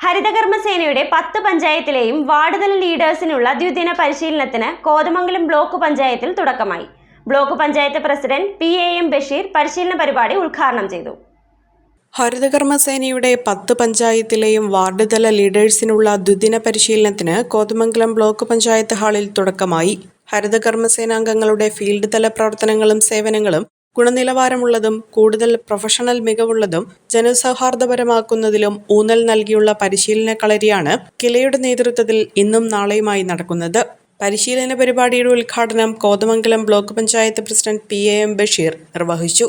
ഹരിതകർമ്മസേനയുടെ പത്ത് പഞ്ചായത്തിലെയും വാർഡ് തല ലീഡേഴ്സിനുള്ള ദ്വിദിന പരിശീലനത്തിന് കോതമംഗലം ബ്ലോക്ക് പഞ്ചായത്തിൽ തുടക്കമായി. Block panchayat president P A M Basheer പരിശീലന പരിപാടി ഉദ്ഘാടനം ചെയ്തു. ഹരിതകർമ്മസേനയുടെ പത്ത് പഞ്ചായത്തിലെയും വാർഡ് തല ലീഡേഴ്സിനുള്ള ദ്വിദിന പരിശീലനത്തിന് കോതമംഗലം ബ്ലോക്ക് പഞ്ചായത്ത് ഹാളിൽ തുടക്കമായി. ഹരിതകർമ്മസേനാംഗങ്ങളുടെ ഫീൽഡ് തല പ്രവർത്തനങ്ങളും സേവനങ്ങളും ഗുണനിലവാരമുള്ളതും കൂടുതൽ പ്രൊഫഷണൽ മികവുള്ളതും ജനസൗഹാർദ്ദപരമാക്കുന്നതിലും ഊന്നൽ നൽകിയുള്ള പരിശീലന കളരിയാണ് കിലയുടെ നേതൃത്വത്തിൽ ഇന്നും നാളെയുമായി നടക്കുന്നത്. പരിശീലന പരിപാടിയുടെ ഉദ്ഘാടനം Kothamangalam block panchayat president P A M Basheer നിർവഹിച്ചു.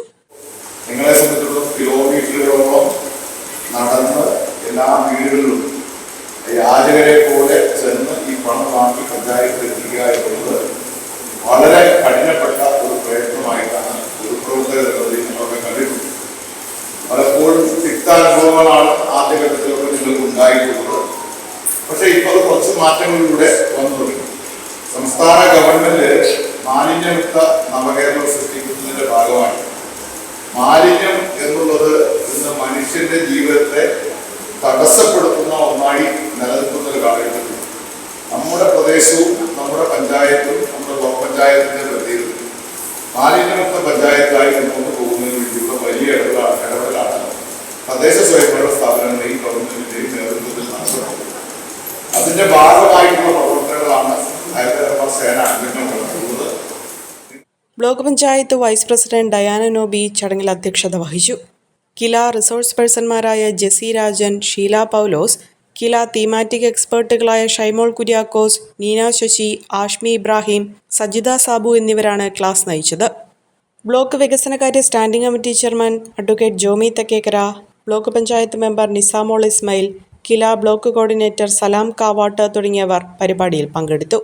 എല്ലാ വീടുകളിലും പോലെ ഈ പലപ്പോഴും തിക്താനുഭവങ്ങളാണ് ആദ്യഘട്ടത്തിലൊക്കെ നിങ്ങൾക്ക് ഉണ്ടായിട്ടുള്ളത് പക്ഷേ ഇപ്പോൾ കുറച്ച് മാറ്റങ്ങളിലൂടെ വന്നു സംസ്ഥാന ഗവൺമെന്റ് മാലിന്യമുക്ത നവകേരളം സൃഷ്ടിക്കുന്നതിന്റെ ഭാഗമാണ്. മാലിന്യം എന്നുള്ളത് ഇന്ന് മനുഷ്യന്റെ ജീവിതത്തെ തടസ്സപ്പെടുത്തുന്ന ഒന്നായി നിലനിൽക്കുന്ന ഒരു കാലഘട്ടത്തിൽ നമ്മുടെ പ്രദേശവും സ്ഥാപനങ്ങളുടെയും ഗവൺമെന്റിന്റെയും നേതൃത്വത്തിൽ നടത്തുന്നത്. അതിന്റെ ഭാഗമായിട്ടുള്ള പ്രവർത്തനങ്ങളാണ് ഹരിതകർമ്മ സേന അംഗങ്ങൾ നടത്തുന്നത്. Block panchayat vice president Dayana Nobi ചടങ്ങിൽ അധ്യക്ഷത വഹിച്ചു. കില റിസോഴ്സ് പേഴ്സൺമാരായ ജെസി രാജൻ ഷീല പൗലോസ് കില തീമാറ്റിക് എക്സ്പേർട്ടുകളായ ഷൈമോൾ കുര്യാക്കോസ് നീന ശശി ആഷ്മി ഇബ്രാഹിം സജിത സാബു എന്നിവരാണ് ക്ലാസ് നയിച്ചത്. ബ്ലോക്ക് വികസനകാര്യ standing committee chairman advocate Jomy Thekkekara block panchayat member Nisamol Ismail KILA block coordinator Salam Kavattu തുടങ്ങിയവർ പരിപാടിയിൽ പങ്കെടുത്തു.